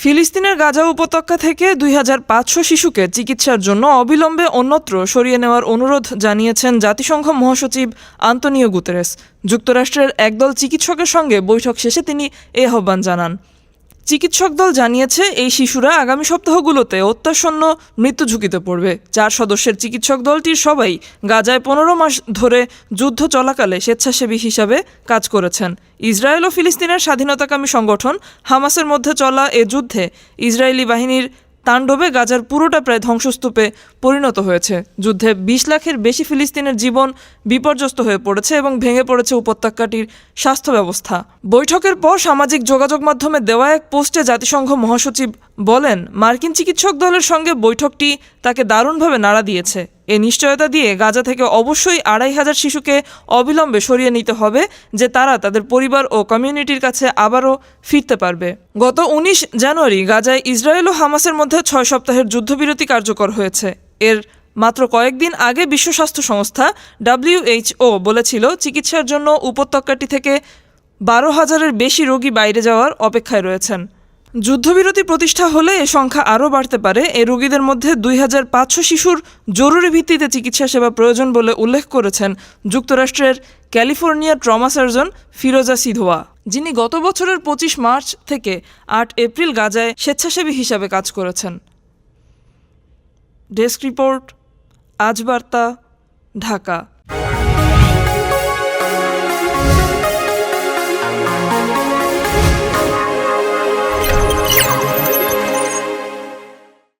ফিলিস্তিনের গাজা উপত্যকা থেকে দুই হাজার পাঁচশো শিশুকে চিকিৎসার জন্য অবিলম্বে অন্যত্র সরিয়ে নেওয়ার অনুরোধ জানিয়েছেন জাতিসংঘ মহাসচিব আন্তনিও গুতেরেস। যুক্তরাষ্ট্রের একদল চিকিৎসকের সঙ্গে বৈঠক শেষে তিনি এ আহ্বান জানান। চিকিৎসক দল জানিয়েছে, এই শিশুরা আগামী সপ্তাহগুলোতে অত্যাসন্ন মৃত্যু ঝুঁকিতে পড়বে। চার সদস্যের চিকিৎসক দলটির সবাই গাজায় পনেরো মাস ধরে যুদ্ধ চলাকালে স্বেচ্ছাসেবী হিসাবে কাজ করেছেন। ইসরায়েল ও ফিলিস্তিনের স্বাধীনতাকামী সংগঠন হামাসের মধ্যে চলা এ যুদ্ধে ইসরায়েলি বাহিনীর তাণ্ডবে গাজার পুরোটা প্রায় ধ্বংসস্তূপে পরিণত হয়েছে। যুদ্ধে বিশ লাখের বেশি ফিলিস্তিনের জীবন বিপর্যস্ত হয়ে পড়েছে এবং ভেঙে পড়েছে উপত্যকাটির স্বাস্থ্য ব্যবস্থা। বৈঠকের পর সামাজিক যোগাযোগ মাধ্যমে দেওয়া এক পোস্টে জাতিসংঘ মহাসচিব বলেন, মার্কিন চিকিৎসক দলের সঙ্গে বৈঠকটি তাকে দারুণভাবে নাড়া দিয়েছে। এ নিশ্চয়তা দিয়ে গাজা থেকে অবশ্যই আড়াই হাজার শিশুকে অবিলম্বে সরিয়ে নিতে হবে, যে তারা তাদের পরিবার ও কমিউনিটির কাছে আবারও ফিরতে পারবে। গত উনিশ জানুয়ারি গাজায় ইসরায়েল ও হামাসের মধ্যে ছয় সপ্তাহের যুদ্ধবিরতি কার্যকর হয়েছে। এর মাত্র কয়েকদিন আগে বিশ্ব স্বাস্থ্য সংস্থা ডাব্লিউএইচও বলেছিল, চিকিৎসার জন্য উপত্যকাটি থেকে বারো হাজারের বেশি রোগী বাইরে যাওয়ার অপেক্ষায় রয়েছেন। যুদ্ধবিরতি প্রতিষ্ঠা হলে এ সংখ্যা আরও বাড়তে পারে। এ রোগীদের মধ্যে দুই হাজার পাঁচশো শিশুর জরুরি ভিত্তিতে চিকিৎসা সেবা প্রয়োজন বলে উল্লেখ করেছেন যুক্তরাষ্ট্রের California trauma surgeon Feroza Sidhwa, যিনি গত বছরের পঁচিশ মার্চ থেকে আট এপ্রিল গাজায় স্বেচ্ছাসেবী হিসাবে কাজ করেছেন। ডেস্ক রিপোর্ট, আজ বার্তা, ঢাকা।